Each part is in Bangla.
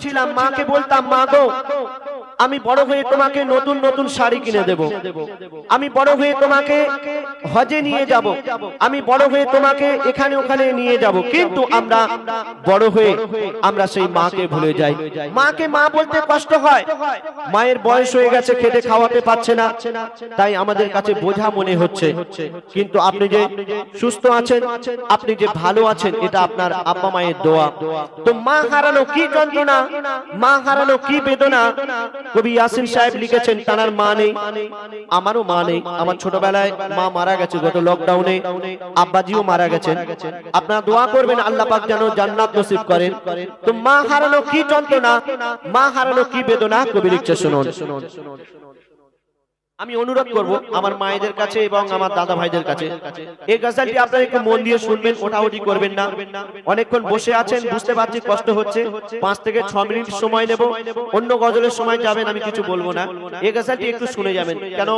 ছিলাম মাকে বলতাম মা গো আমি বড় হয়ে তোমাকে নতুন নতুন শাড়ি কিনে দেব। আমি বড় হয়ে তোমাকে হজে নিয়ে যাব। আমি বড় হয়ে তোমাকে এখানে ওখানে নিয়ে যাব। কিন্তু আমরা বড় হয়ে আমরা সেই মাকে ভুলে যাই। মাকে মা বলতে কষ্ট হয়। মায়ের বয়স হয়ে গেছে খেতে খাওয়াতে পারছে না। তাই আমাদের কাছে বোঝা মনে হচ্ছে। কিন্তু আপনি যে সুস্থ আছেন, আপনি যে ভালো আছেন, এটা আপনার আব্বা মায়ের দোয়া। তো মা হারানো কি যন্ত্রণা? মা হারানো কি বেদনা? কবি ইয়াসিন সাহেব লিখেছেন তার মা নেই আমারও মা নেই আমার ছোটবেলায় মা মারা গেছে গত লকডাউনে আব্বাজিও মারা গেছেন। আপনারা দোয়া করবেন আল্লাহ পাক যেন জান্নাত নসিব করেন। তো মা হারানো কি যন্ত্রণা? মা হারানো কি বেদনা? কবি লিখছে শুনুন। আমি অনুরোধ করব আমার মায়েদের কাছে এবং আমার দাদা ভাইদের কাছে। এই গজলটি আপনারা একটু মন দিয়ে শুনবেন ওটাওটি করবেন না। অনেকক্ষণ বসে আছেন বুঝতে পারছি কষ্ট হচ্ছে। পাঁচ থেকে ছ মিনিট সময় নেব অন্য গজলের সময় যাবেন আমি কিছু বলব না। এই গজলটি একটু শুনে যাবেন। কেন?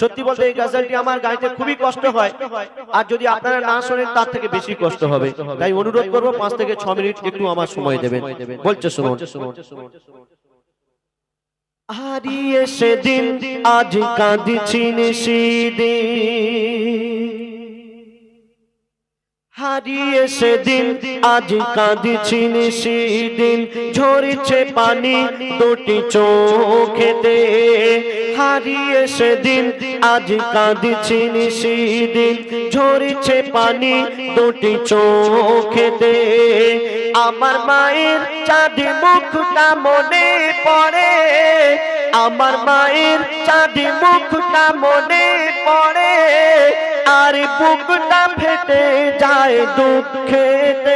সত্যি বলতে এই গজলটি আমার গাইতে খুবই কষ্ট হয়। আর যদি আপনারা না শোনেন তার থেকে বেশি কষ্ট হবে। তাই অনুরোধ করব পাঁচ থেকে ছ মিনিট একটু আমার সময় দেবেন। বলছে শুনুন। হারিয়ে সেদিন আজ কাঁদছিন সেদিন হারিয়ে সেদিন, আজ কাঁদছিন সেদিন। ঝরছে পানি দুটি চোখেতে। হারিয়ে সেদিন, আজ কাঁদছিন সেদিন। ঝরছে পানি দুটি চোখেতে। আমার মায়ের চাঁদ মুখটা মনে পড়ে। আমার মায়ের চাঁদ মুখটা মনে পড়ে। আর বুকটা ফেটে যায় দুঃখেতে।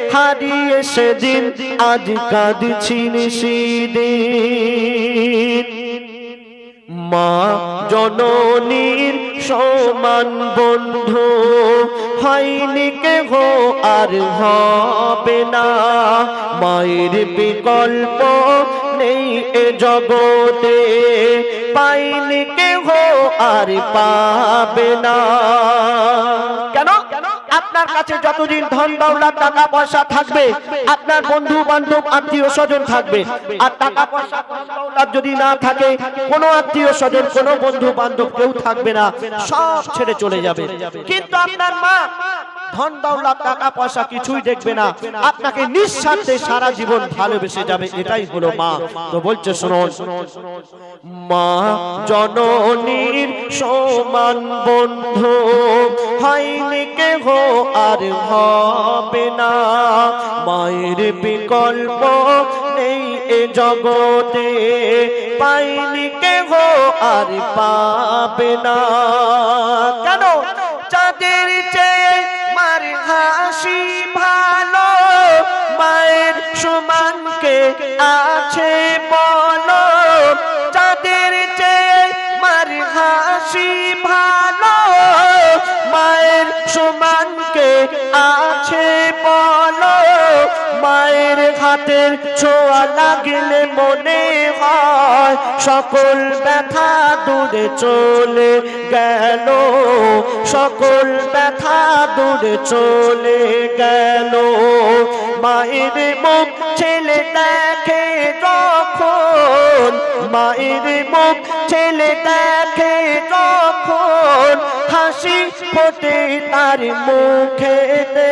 হারিয়ে সেদিন আজ কাঁদছিন সেদিন মা জননীর সমান বন্ধু, হয়নি কেহ আর হবে না। মায়ের বিকল্প নেই এ জগতে, পাইনি কেহ আর পাবে না। কেন? আপনার কাছে যতদিন ধন, দৌলত টাকা পয়সা থাকবে, আপনার বন্ধু, বান্ধব, আত্মীয়, স্বজন থাকবে। আর টাকা পয়সা যদি না থাকে, কোনো আত্মীয়, স্বজন, কোনো বন্ধু, বান্ধব কেউ থাকবে না। সব ছেড়ে চলে যাবে। কিন্তু আপনার মা ধন, দৌলত, টাকা, পয়সা কিছুই দেখবে না। আপনাকে নিঃস্বার্থে সারা জীবন ভালোবেসে যাবে। এটাই হলো মা। তো বলছে, শুনুন। মা জননীর সমান বন্ধু, হয়নি কেহ আর হবে না। মায়ের বিকল্প নেই এ জগতে, পাইনি কেহ আর পাবে না। কেন? হাসি ভালো মায়ের সমানকে আছে বলো? চাঁদের চেয়ে মার হাসি হাতের ছোঁয়া লাগলে মনে হয় সকল ব্যথা দূরে চলে গেল। সকল ব্যথা দূরে চলে গেল। মায়ের মুখ ছেলে দেখে যখন, মায়ের মুখ ছেলে দেখে যখন হাসি ফোটে তার মুখেতে।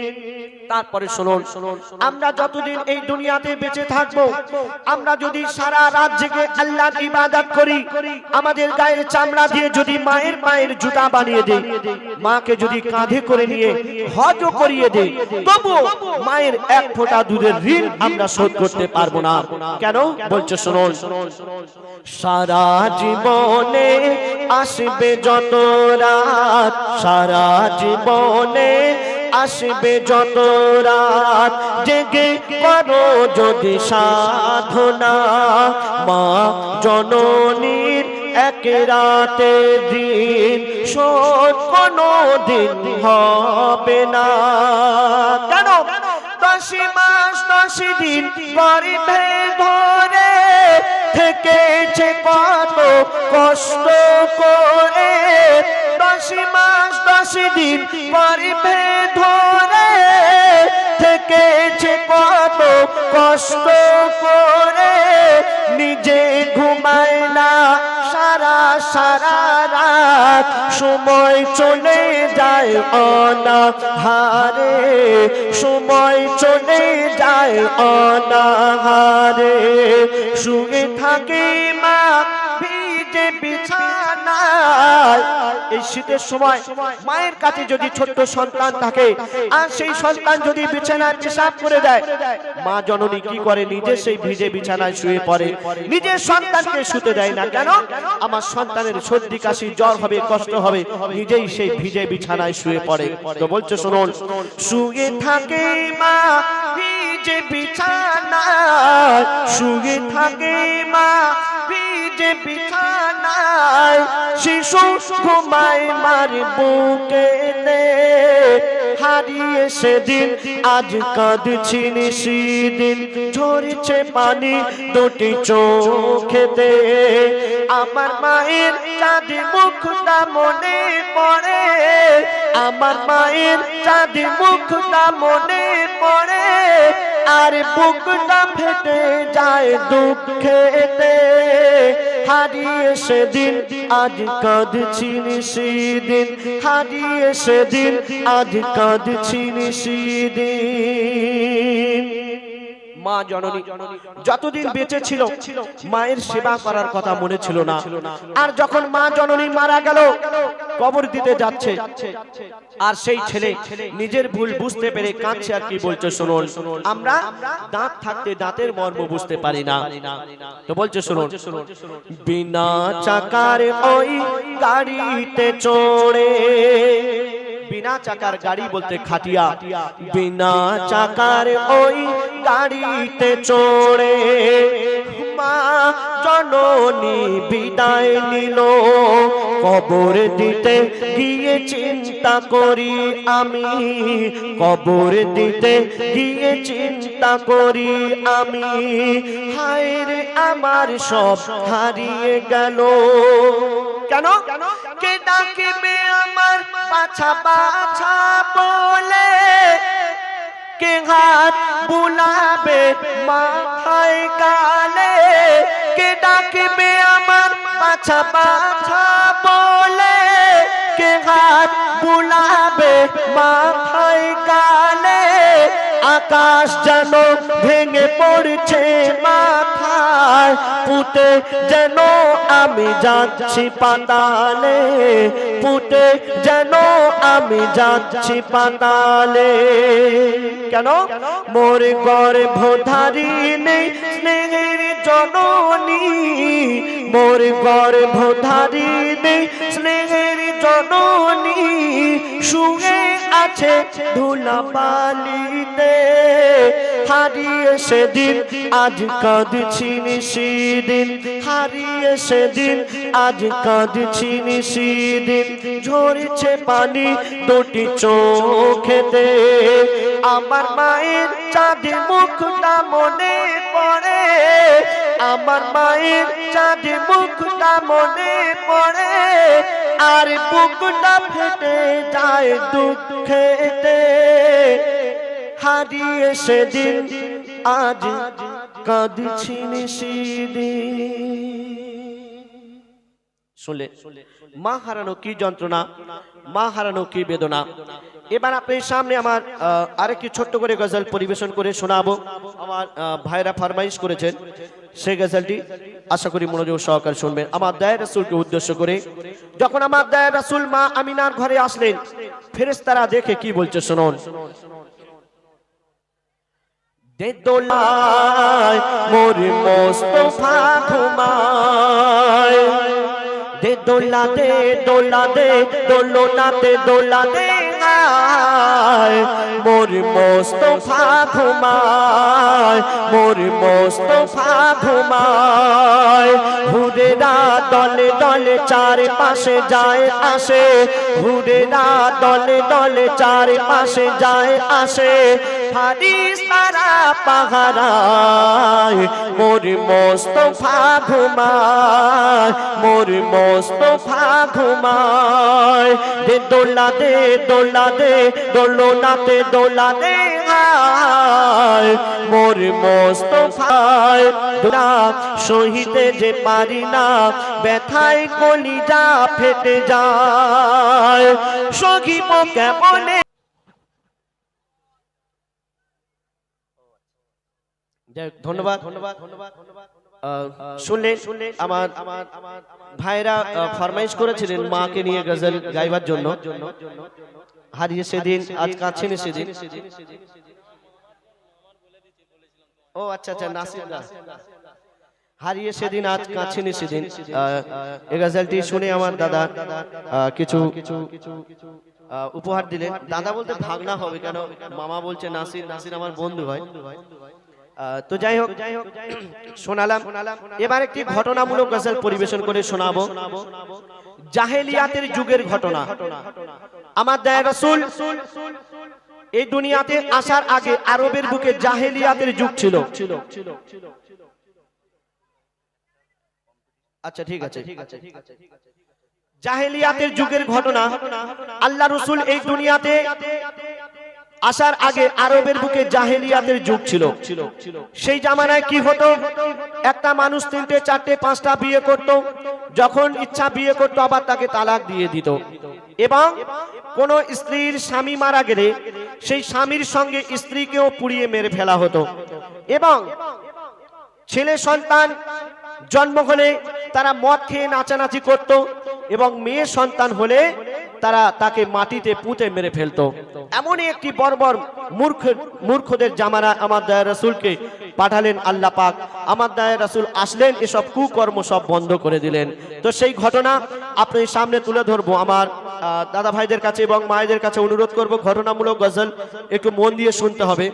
তারপরে শুনুন। আমরা যতদিন এই দুনিয়াতে বেঁচে থাকব আমরা যদি সারা রাত জেগে আল্লাহর ইবাদত করি আমাদের গায়ের চামড়া দিয়ে যদি মায়ের পায়ের জুতা বানিয়ে দেই মাকে যদি কাঁধে করে নিয়ে হজও করিয়ে দেই। তবু মায়ের এক ফোঁটা দুধের ঋণ আমরা শোধ করতে পারব না। কেন? বলছে শুনুন। সারা জীবনে আসবে যত রাত। সারা জীবনে আসবে যত রাত। জেগে করো যদি সাধনা। মা জননীর এক রাতে দিন শোধ কোনো দিন হবে না। কেন? দশি মাস দশি দিন গরিবে ধরে থেকেছে কত কষ্ট করে। দশি মাস দশি দিন গরিবে ধরে। থেকেছে কত কষ্ট করে। নিজে ঘুমায় না, সারা সারা রাত সময় চলে যায় অনাহারে। সময় চলে যায় অনাহারে। শুয়ে থাকে মা এই শীতের সময় মায়ের কাছে যদি ছোট্ট সন্তান থাকে, আর সেই সন্তান যদি বিছানায় পেশাব করে দেয়, মা জননী কি করে নিজে সেই ভিজে বিছানায় শুয়ে পড়ে? নিজের সন্তানকে শুতে দেয় না কেন? আমার সন্তানের সর্দি কাশি, জ্বর হবে, কষ্ট হবে, নিজেই সেই ভিজে বিছানায় শুয়ে পড়ে। তো বলছে, শুনুন, শুয়ে থাকে মা ভিজে বিছানায়, শুয়ে থাকে মা ভিজে বিছানায় শিশু ঘুমায় মার বুকে হারিয়ে সেদিন, আজ কাঁদছি সেদিন ঝরছে পানি দুটি চোখেতে। আমার মায়ের চাঁদি মুখটা মনে পড়ে। আমার মায়ের চাঁদি মুখটা মনে পড়ে। আর বুকটা ফেটে যায় দুঃখেতে। হারিয়ে সেদিন আজ কাঁদছি সেদিন হারিয়ে সেদিন আজ কাঁদছি সেদিন মা জননী যতদিন বেঁচে ছিল, মায়ের সেবা করার কথা মনে ছিল না। আর যখন মা জননী মারা গেল, কবর দিতে যাচ্ছে। আর সেই ছেলে নিজের ভুল বুঝতে পেরে কাঁদছে আর কি বলছে, শুনুন। আমরা দাঁত থাকতে দাঁতের মর্ম বুঝতে পারি না। তো বলছে, শুনুন। বিনা চাকার ওই গাড়িতে চড়ে বিনা চাকার গাড়ি বলতে খাটিয়া। বিনা চাকার ওই গাড়িতে চড়ে মা জননী বিদায় নিল। কবর দিতে গিয়ে চিন্তা করি আমি। কবর দিতে গিয়ে চিন্তা করি আমি। হায় রে আমার সব হারিয়ে গেল। কেন? কে ডাকিবে আমার বাছা বাছা বলে কে হাত বুলাবে? মাথায় কালে কে ডাকবে আমার? বাছা বাছা বলে কে হাত বুলাবে? মাথায় কালে আকাশ যেন ভেঙে পড়ছে মাথায়, পুঁতে যেন আমি যাচ্ছি পাতালে, পুঁতে যেন আমি যাচ্ছি পাতালে। কেন? মোর গর্ভধারী নেই, স্নেহের জননী। মোর গর্ভধারী নেই, স্নেহের জননী শুয়ে আছে ধুলাবালিতে। হারিয়ে সেদিন আজ কাঁদছি সেদিন হারিয়ে সেদিন আজ কাঁদছি সেদিন ঝরছে পানি দুটি চোখেতে। আমার মায়ের চাঁদের মুখটা মনে পড়ে। আমার মায়ের চাঁদের মুখটা মনে পড়ে। আর বুকটা ফেটে যায় দুঃখেতে হারিয়ে সেদিন আজ কাঁদছি শুনলে, মা হারানো কি যন্ত্রণা, মা হারানো কি বেদনা। এবার আপনার সামনে আমার আরেকটি ছোট্ট করে গজল পরিবেশন করে শোনাবো। আমার ভাইরা ফরমাইশ করেছেন, সেই গজলটি আশা করি মনোযোগ সহকারে শুনবেন। আমার দায় রাসুলকে উদ্দেশ্য করে, যখন আমার দায় রাসুল মা আমিনার ঘরে আসলেন, ফেরেশতারা দেখে কি বলছে শুনুন। দোলা দে দোলা দে দোলো না দে দোলা দে আয় মোর মোস্তফা ঘুমায়, মোর মোস্তফা ঘুমায়। হুরেরা দলে দলে চার পাশে যায় আসে, হুরেরা দলে দলে চার পাশে যায় আসে। হাদিস তারা পাহারায়, মোর মোস্তফা ঘুমায়, মোর মোস্তফা ঘুমায়। দে দোলা দে দোলা দে দোলো নাতে দোলা দে মোর মোস্তফায় দোলা। সহিতে যে পারি না, ব্যথায় কলিজা ফেটে যায়। সগিব কেমনে হোক, ধন্যবাদ। ধন্যবাদ ধন্যবাদ শুনলেন আমার আমার আমার ভাইরা ফরমাইশ করেছিলেন মাকে নিয়ে গজল গাইবার জন্য। হারিয়ে সেদিন আজ কাছেন সেদিন। ও আচ্ছা আচ্ছা নাসির দা। হারিয়ে সেদিন আজ কাছেনি সেদিন এই গজলটি শুনে আমার দাদা কিছু কিছু উপহার দিলেন। দাদা বলতে ভাগনা হবে কেন? মামা বলছে নাসির নাসির আমার বন্ধু হয় তো যাই হোক, শোনালাম। এবার একটি ঘটনামূলক গজল পরিবেশন করে শোনাবো। জাহেলিয়াতের যুগের ঘটনা। আমার দায় রসুল, এই দুনিয়াতে আসার আগে আরবের বুকে জাহেলিয়াতের যুগ ছিল। আচ্ছা ঠিক আছে ঠিক আছে ঠিক আছে। জাহেলিয়াতের যুগের ঘটনা। আল্লাহ রসুল এই দুনিয়াতে আসার আগে আরবের বুকে জাহেলিয়াতের যুগ ছিল। সেই জামানায় কি হতো? একটা মানুষ তিনটে, চারটে, পাঁচটা বিয়ে করত। যখন ইচ্ছা বিয়ে করত, আবার তাকে তালাক দিয়ে দিত। এবং কোন স্ত্রীর স্বামী মারা গেলে সেই স্বামীর সঙ্গে স্ত্রীকেও পুড়িয়ে মেরে ফেলা হতো। এবং ছেলে সন্তান জন্ম হলে তারা মদ খেয়ে নাচানাচি করত এবং মেয়ে সন্তান হলে তারা তাকে মাটিতে পুঁতে মেরে ফেলতো। এমনই একটি বর্বর মূর্খ মূর্খদের জামানা আমার দয়া রসুলকে পাঠালেন আল্লাহ পাক। আমার দয়া রসুল আসলেন, এসব কুকর্ম সব বন্ধ করে দিলেন। তো সেই ঘটনা আপনি সামনে তুলে ধরবো আমার দাদা ভাইদের কাছে এবং মায়েদের কাছে অনুরোধ করব, ঘটনামূলক গজল একটু মন দিয়ে শুনতে হবে।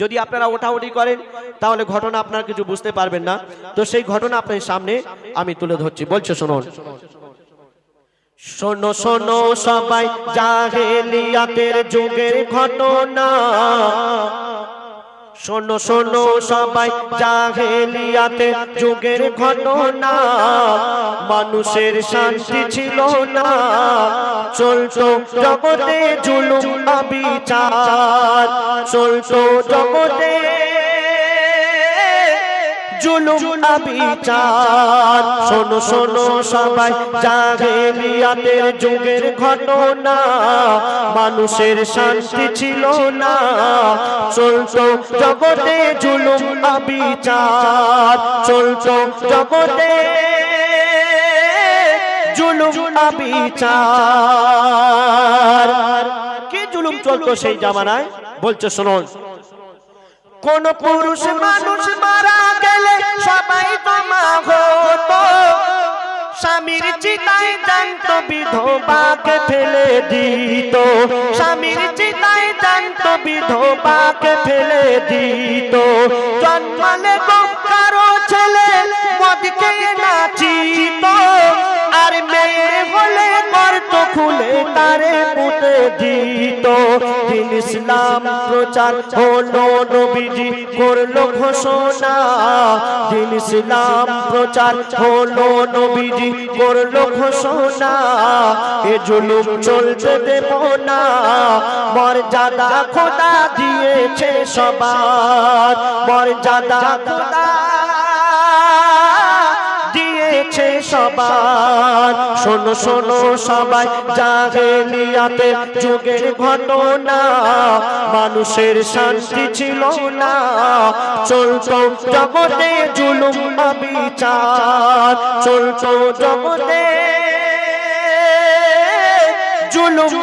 যদি আপনারা ওঠাউটি করেন, তাহলে ঘটনা আপনার কিছু বুঝতে পারবেন না। তো সেই ঘটনা আপনার সামনে আমি তুলে ধরছি। বলছো, শুনুন। শোনো শোনো সবাই, জাহেলিয়াতের যুগের ঘটনা। শোনো শোনো সবাই জাহেলিয়াতে যুগের ঘটনা। মানুষের শান্তি ছিল না। চলতো জগতে জুলুম, অবিচার। চলতো জগতে জুলুম অবিচার শোনো শোনো, সবাই জাহেলিয়াতের যুগের ঘটনা। মানুষের শান্তি ছিল না। চলতো জগতে জুলুম অবিচার চলতো জগতে জুলুম অবিচার কি জুলুম চলতো সেই জামানায়? বলছে, শুনুন। কোন পুরুষ মানুষ মারা গেলে সবাই তোমা হতো। স্বামীর চিতায় জানত বিধবাকে ফেলে দিত। স্বামীর চিতায় জানত বিধবাকে ফেলে দিত। জন্মালে কারও ছেলে মদকে নাচিত। আর মেয়ে হলে খুলে তারে পুঁতে দিত। দিন ইসলাম প্রচার হলো নবীজি করল ঘোষণা। দিন ইসলাম প্রচার হলো নবীজি করল ঘোষণা। এ জুলুম চলতে দেব না মর্যাদা খোদা দিয়েছে সবার। মর্যাদা খোদা সবার। শোনো শোনো, সবাই জাহেলিয়াতে যুগের ঘটনা, মানুষের শান্তি ছিল না। চলতো জগতে জুলুম, অবিচার। চলতো জগতে জুলুম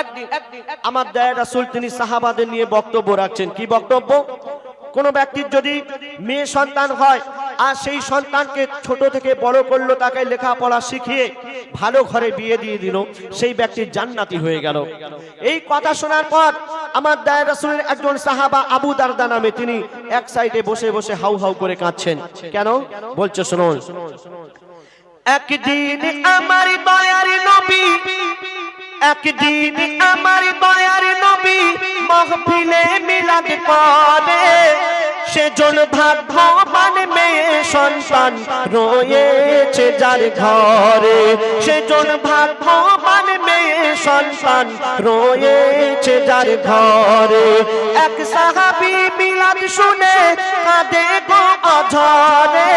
একদিন আমার দয়া রাসূল, তিনি সাহাবাদের নিয়ে বক্তব্য রাখছেন। কি বক্তব্য? কোন ব্যক্তির যদি মেয়ে সন্তান হয়, আর সেই সন্তানকে ছোট থেকে বড় করল, তাকে লেখাপড়া শিখিয়ে ভালো ঘরে বিয়ে দিয়ে দিল, সেই ব্যক্তির জান্নাতি হয়ে গেল। এই কথা শোনার পর আমার দায় রাসূলের একজন সাহাবা আবু দারদা নামে তিনি এক সাইডে বসে বসে হাউ হাউ করে কাঁদছেন। কেন? বলছে, শুনুন। একদিন আমার দয়ার নবী একদিন আমার দয়ার নবী মহফিলে মিলাদ করে সেজন ভাগ্যবান মেয়ে সন্তান রয়েছে যার ঘরে। সেজন ভাগ্যবান মেয়ে সন্তান রয়েছে যার ঘরে। এক সাহাবি মিলাদ শুনে কাঁদে গো অঝরে।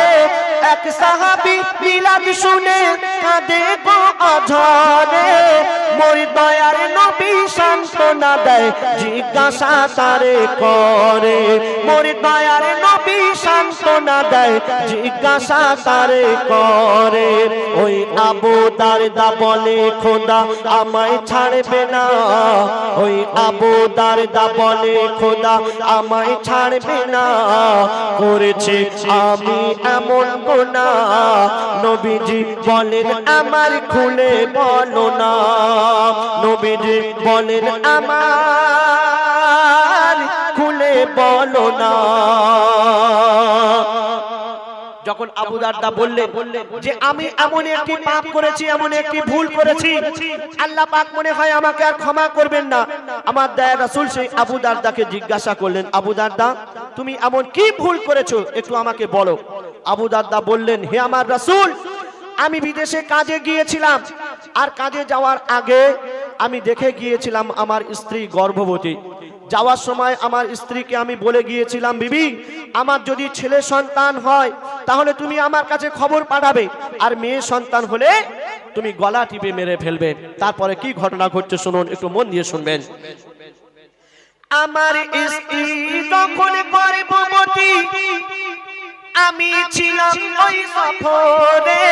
এক সাহাবি মিলাদ শুনে কাঁদে গো অঝরে। মোর দয়ার নবী সান্ত্বনা দেয়, জিজ্ঞাসা তারে করে। মোর দয়ার নবী সান্ত্বনা দেয়, জিজ্ঞাসা তারে করে, ওই আবু দারদা বলে, খোদা আমায় ছাড়বে না। ওই আবু দারদা বলে, খোদা আমায় ছাড়বে না। করেছে, আমি এমন গোনা নবীজি বলেন, আমার খুলে বলো না। নবীজি বলেন, আমার বলো না। যখন আবু দারদা বললেন যে আমি এমন একটি পাপ করেছি, এমন একটি ভুল করেছি, আল্লাহ পাক মনে হয় আমাকে আর ক্ষমা করবেন না। আমার দয়া রাসূল সেই আবু দারদাকে জিজ্ঞাসা করলেন, আবু দারদা, তুমি এমন কি ভুল করেছ? একটু আমাকে বলো। আবু দারদা বললেন, হে আমার রাসূল, আমি বিদেশে কাজে গিয়েছিলাম। আর কাজে যাওয়ার আগে আমি দেখে গিয়েছিলাম আমার স্ত্রী গর্ভবতী। যাওয়ার সময় আমার স্ত্রীকে আমি বলে গিয়েছিলাম, বিবি, আমার যদি ছেলে সন্তান হয়, তাহলে তুমি আমার কাছে খবর পাঠাবে। আর মেয়ে সন্তান হলে তুমি গলা টিপে মেরে ফেলবে। তারপরে কি ঘটনা ঘটছে শুনুন, একটু মন দিয়ে শুনবেন। আমার স্ত্রী তখন গর্ভবতী আমি ছিলাম ওই সফরে।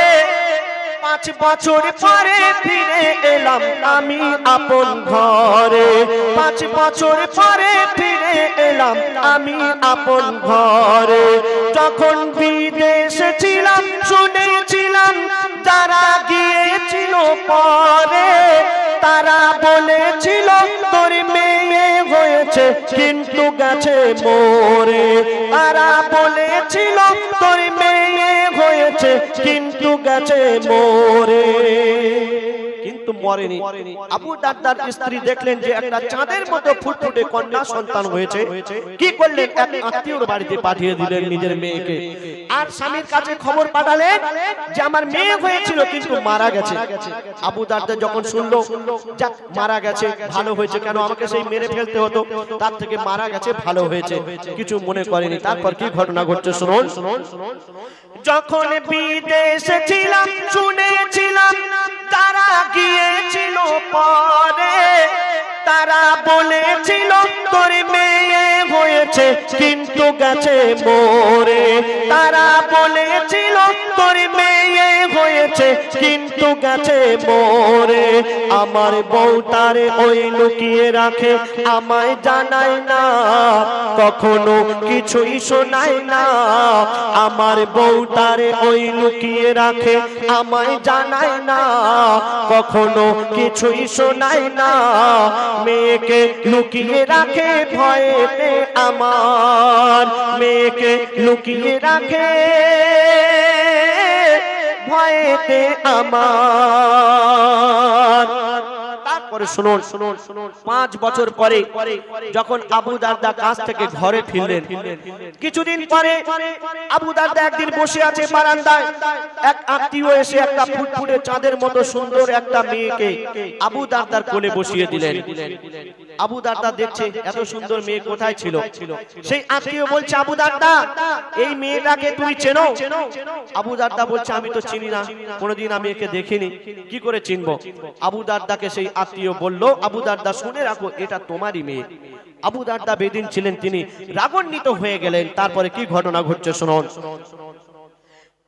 পাঁচ বছর পরে ফিরে এলাম আমি আপন ঘরে। পাঁচ বছর পরে ফিরে এলাম আমি আপন ঘরে। যখন বিদেশে ছিলাম, শুনেছিলাম যারা গিয়েছিল পরে, তারা বলেছিল, তোর মেয়ে হয়েছে, কিন্তু গেছে মোরে। তারা বলেছিল, তোর মেয়ে কিন্তু গেছে মোরে। কিন্তু মরেনি। আবু দারদার স্ত্রী দেখলেন যে একটা চাঁদের মতো ফুটফুটে কন্যা সন্তান হয়েছে। কি করলেন? এক আত্মীয়র বাড়িতে পাঠিয়ে দিলেন নিজের মেয়েকে। আর স্বামীর কাছে খবর পাঠালেন যে আমার মেয়ে হয়েছিল, কিন্তু মারা গেছে। আবু দারদা যখন শুনলো, যাক, মারা গেছে, ভালো হয়েছে, কেন আমাকে সেই মেরে ফেলতে হতো? তার থেকে মারা গেছে, ভালো হয়েছে। কিছু মনে করেনি। তারপর কি ঘটনা ঘটছে শুনুন। যখন বিদেশে ছিলাম, শুনেছিলাম তারা গিয়েছিল পরে তারা বলেছিল তোর মেয়ে হয়েছে কিন্তু গেছে মোরে। তারা বলেছিল তোর কিন্তু গেছে মোরে। আমার বউটারে ওই লুকিয়ে রাখে, আমায় জানায় না, কখনো কিছুই শোনায় না। আমার বউটারে ওই লুকিয়ে রাখে, আমায় জানায় না, কখনো কিছুই শোনায় না। মেয়েকে লুকিয়ে রাখে ভয়েতে আমার, মেয়েকে লুকিয়ে রাখে। ভয়েতে আমার। তারপরে শুনুন শুনুন শুনুন পাঁচ বছর পরে যখন আবু দারদা কাছ থেকে ঘরে ফিরলেন, কিছুদিন পরে আবু দারদা একদিন বসে আছে বারান্দায়, এক আত্মীয় এসে একটা ফুটফুটে চাঁদের মতো সুন্দর একটা মেয়েকে আবু দারদার কোলে বসিয়ে দিলেন। আবু দারদা দেখছে এত সুন্দর মেয়ে কোথায় ছিল? সেই আত্মীয় বলছে, আবু দারদা, এই মেয়েটাকে তুমি চেনো? আবু দারদা বলছে, আমি তো চিনি না, কোনোদিন আমি একে দেখিনি। কি করে চিনবো? আবু দারদাকে সেই আত্মীয় বলল, আবু দারদা, শুনে রাখো, এটা তোমারই মেয়ে। আবু দারদা বেদিন ছিলেন তিনি, রাগান্বিত হয়ে গেলেন। তারপরে কি ঘটনা ঘটছে শুনুন।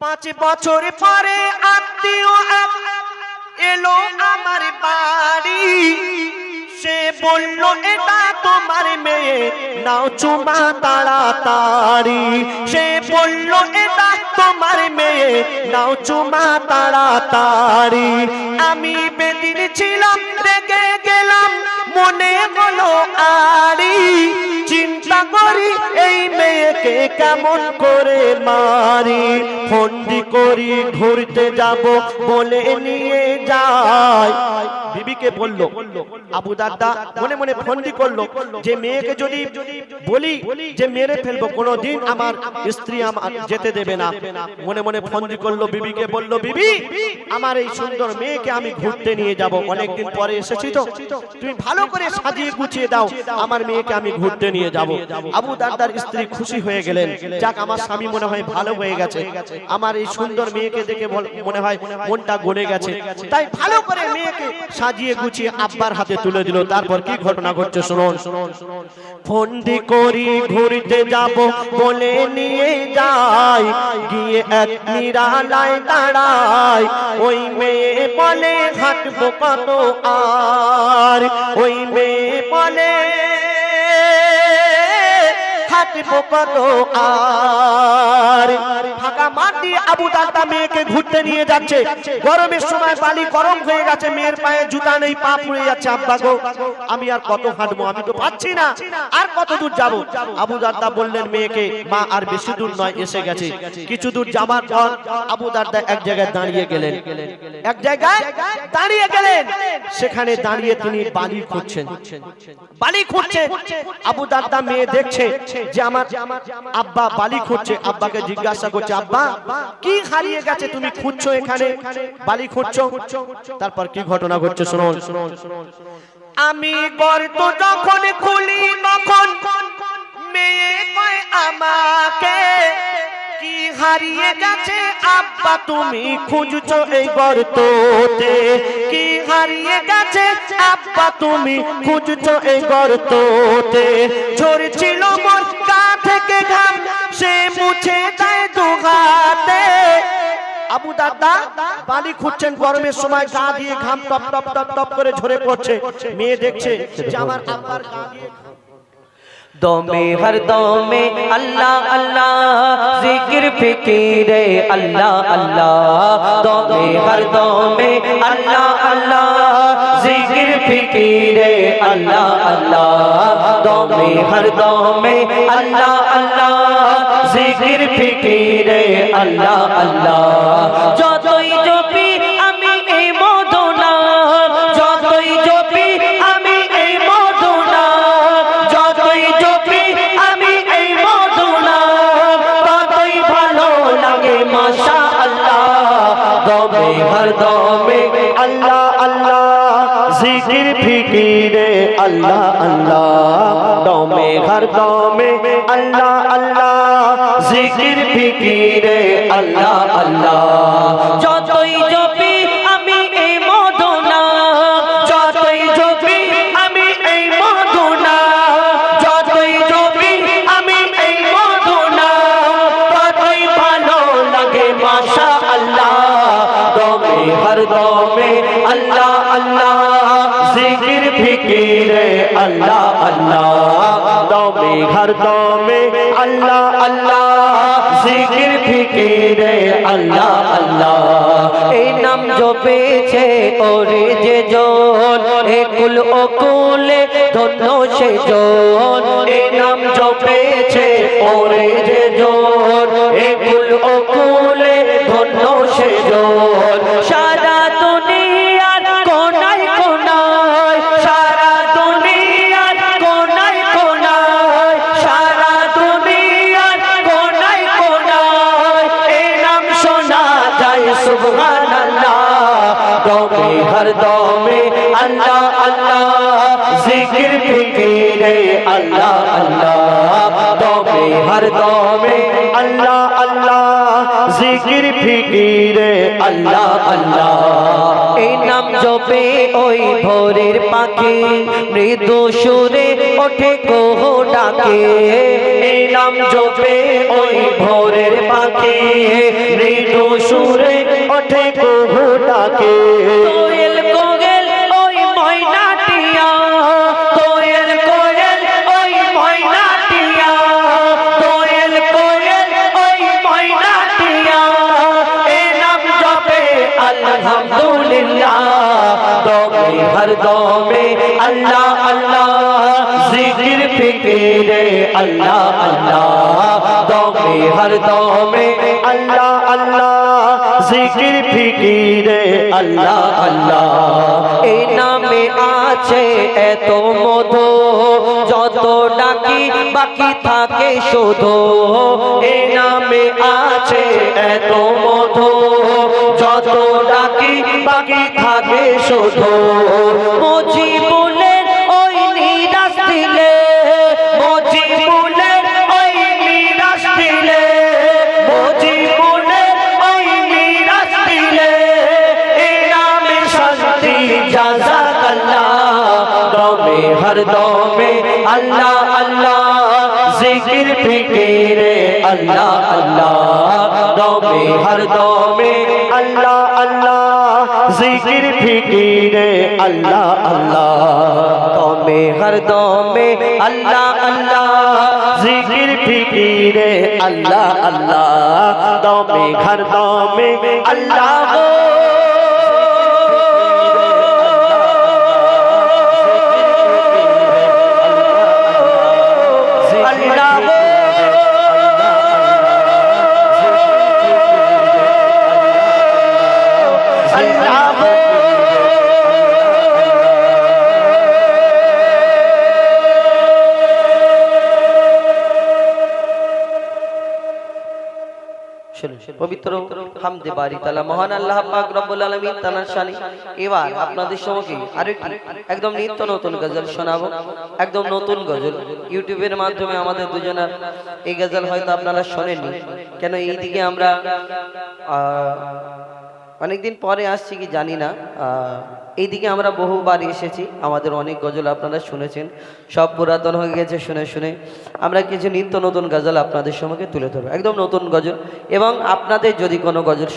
পাঁচ বছর পরে আত্মীয় এলো আমার বাড়ি। সে বলল, এটা তোমার মেয়ে, নাও চুমা তাড়াতাড়ি। সে বলল, এটা তোমার মেয়ে, নাও চুমা তাড়াতাড়ি। আমি বেদিন ছিলাম, রেগে গেলাম মনে হলো আরি, চিন্তা করি এই মেয়েকে কেমন করে মারি। ফন্দি করি ঘুরতে যাব বলে নিয়ে যায় বিবিকে বলল, আবু দাদা, মনে মনে ফন্দি করল, যে মেয়েকে যদি বলি যে মেরে ফেলব, কোনোদিন আমার স্ত্রী আমার যেতে দেবে না। মনে মনে ফন্দি করল, বিবিকে বলল, বিবি, আমার এই সুন্দর মেয়েকে আমি ঘুরতে নিয়ে যাব। অনেকদিন পরে এসেছি তো। তুমি ভালো করে সাজিয়ে গুছিয়ে দাও। আমার মেয়েকে আমি ঘুরতে নিয়ে যাব। আবু দাদার স্ত্রী খুশি হয়ে গেলেন। যাক, আমার স্বামী মনে হয় ভালো হয়ে গেছে। আমার এই সুন্দর মেয়েকে দেখে মনে হয় মনটা গড়ে গেছে। তাই ভালো করে মেয়েকে সাজিয়ে গুছিয়ে আব্বার হাতে তুলে দিল। তারপর কি ঘটনা ঘটছে শুনুন। ফন্দি করি ঘুরতে যাব বলে নিয়ে যাই। গিয়ে এক নিরালায় দাঁড়াই। ওই মেয়ে বলে হাঁটবো কত আর। ওই মেয়ে বলে হাঁটবো কত আর? মা কিছু দূর যাবার পর আবু এক জায়গায় দাঁড়িয়ে গেলেন। এক জায়গায় দাঁড়িয়ে গেলেন। সেখানে দাঁড়িয়ে তিনি বালি খুঁজছেন। বালি খুঁজছে। আবু দাদা মেয়ে দেখছে যে আমার আব্বা বালি খুঁজছে। আব্বাকে জিজ্ঞাসা করছে, আব্বা কি হারিয়ে গেছে তুমি খুঁজছো এখানে? বালি খুঁজছো? তারপর কি ঘটনা ঘটছে শুনুন। আমি গর্ত যখন খুলি তখন মেয়ে কয়, আমাকে কি হারিয়ে গেছে? আব্বা, তুমি খুঁজছো এই গর্ততে। কি হারিয়ে গেছে? আব্বা, তুমি খুঁজছো এই গর্ততে। ঝরছিল মোর গা থেকে ঘাম সে মুছে দেয় দুহাতে। আবু দাদা বালি খুঁজছেন, গরমের সময় গা দিয়ে ঘাম টপ টপ টপ টপ করে ঝরে পড়ছে। মেয়ে দেখছে যে আমার আব্বার গা দিয়ে দমে, হর দমে, আল্লাহ আল্লাহ, জিকির, ফিকিরে, আল্লাহ আল্লাহ। দমে, হর দমে, আল্লাহ আল্লাহ, জিকির, ফিকিরে, আল্লাহ আল্লাহ। দমে, হর দমে, আল্লাহ আল্লাহ। জিকির ফিকিরে, আল্লাহ আল্লাহ। যতই জপি আমি এই মদনা, যতই জপি আমি এই মদনা, যতই জপি আমি এই মদনা, ততই ভালো লাগে মাশা আল্লাহ দমে, হর দমে, আল্লাহ আল্লাহ। জিকির ফিকিরে, আল্লাহ আল্লাহ। দমে ঘর দমে, আল্লাহ জিকির ফিকিরে, আল্লাহ আল্লাহ। যতই জপি আমি এই মদনা যতই জপি আমি এই মদনা যতই জপি আমি এই মদনা ততই ভালো লাগে মাশা আল্লাহ দমে, হর দমে, আল্লাহ আল্লাহ। জিকির, ফিকিরে, আল্লাহ আল্লাহ। দমে ঘর দমে আল্লাহ আল্লাহ। এই নাম জপেছে ওরে যে জন একুল অকুলে ধন্য সে জন। এই নাম জপেছে ওরে যে জন একুল অকুলে ধন্য দমে হর দমে আল্লাহ আল্লাহ, জিকির, ফিকিরে, আল্লাহ আল্লাহ। এই নাম জপে ওই ভোরের পাখি, মৃদু সুরে ওঠে কোহ ডাকে। এই নাম জপে ওই ভোরের পাখি, মৃদু সুরে ওঠে দমে আল্লাহ আল্লাহ। জিকির ফিকিরে আল্লাহ আল্লাহ। দমে হর দমে আল্লাহ আল্লাহ। জিকির ফিকিরে আল্লাহ আল্লাহ। এই নামে আছে এত মধু, যত ডাকি বাকি থাকে শুধু। এই নামে আছে এত মধু ডাকি বাকি থাকে শুধু। মুজিবুলের ওই নিরাশ দিলে মুজি মুজিবুলের ওই নিরাশ দিলে মুজি মুজিবুলের ওই নিরাশ দিলে। এই নামে শান্তি জাজাকাল্লাহ দমে, হর দমে, আল্লাহ আল্লাহ। জিকির, ফিকিরে, আল্লাহ আল্লাহ। দমে, হর দমে আল্লাহ আল্লাহ জিকির ফিকিরে, আল্লাহ আল্লাহ। দমে, হর দমে, আল্লাহ আল্লাহ। জিকির ফিকিরে, আল্লাহ আল্লাহ। দমে ঘর দমে, আল্লাহ পবিত্র হামদে বাড়ি তালা। মহান আল্লাহ পাক রব্বুল আলামিন তানার শানি। এবার আপনাদের সম্মুখে আরেকটি, একদম নিত্য নতুন গজল শোনাবো। একদম নতুন গজল। ইউটিউবের মাধ্যমে আমাদের দুজনের এই গজল হয়তো আপনারা শোনেননি। কেন এইদিকে আমরা অনেকদিন পরে আসছি কি জানি না। এইদিকে আমরা বহুবার এসেছি, আমাদের অনেক গজল আপনারা শুনেছেন, সব পুরাতন হয়ে গেছে, শুনে শুনে আমরা কিছু নিত্য নতুন গজল আপনাদের সঙ্গে তুলে ধরবো, একদম নতুন গজল। এবং আপনাদের যদি কোনো গজল